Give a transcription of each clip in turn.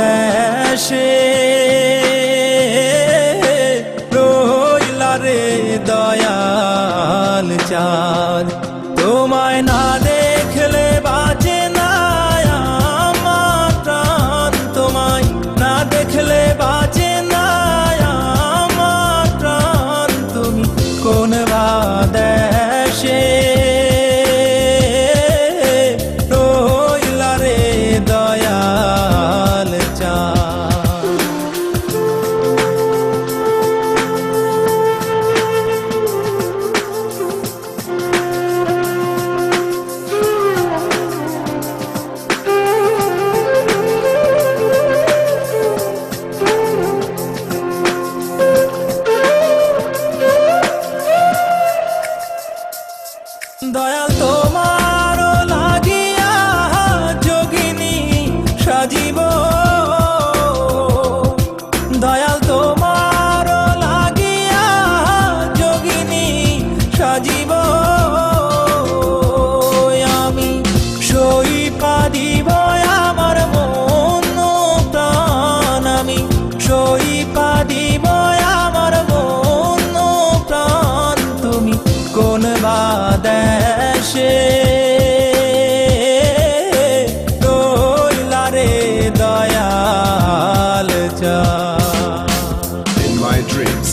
দেশে রইলা রে দয়াল চাঁদ। তোমায় না দেখলে দয়াল তোমার লাগিয়া যোগিনী সাজিব। দয়াল তোমার লাগিয়া যোগিনী সাজিব। আমি সই পাদিব আমার মন প্রাণ। আমি সই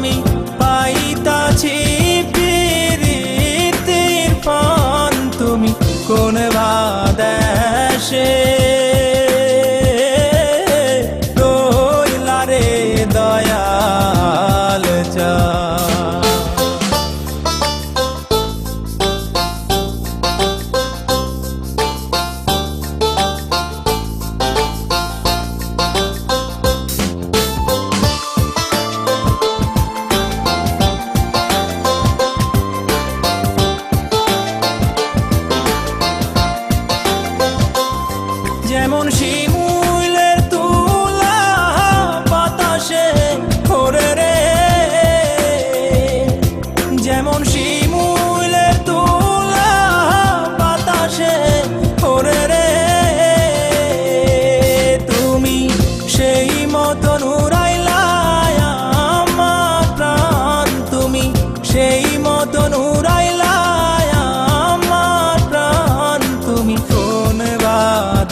me.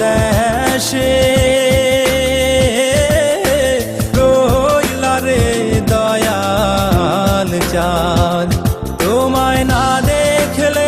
দেশে রইলা দয়াল চাঁদ। তোমায় না দেখলে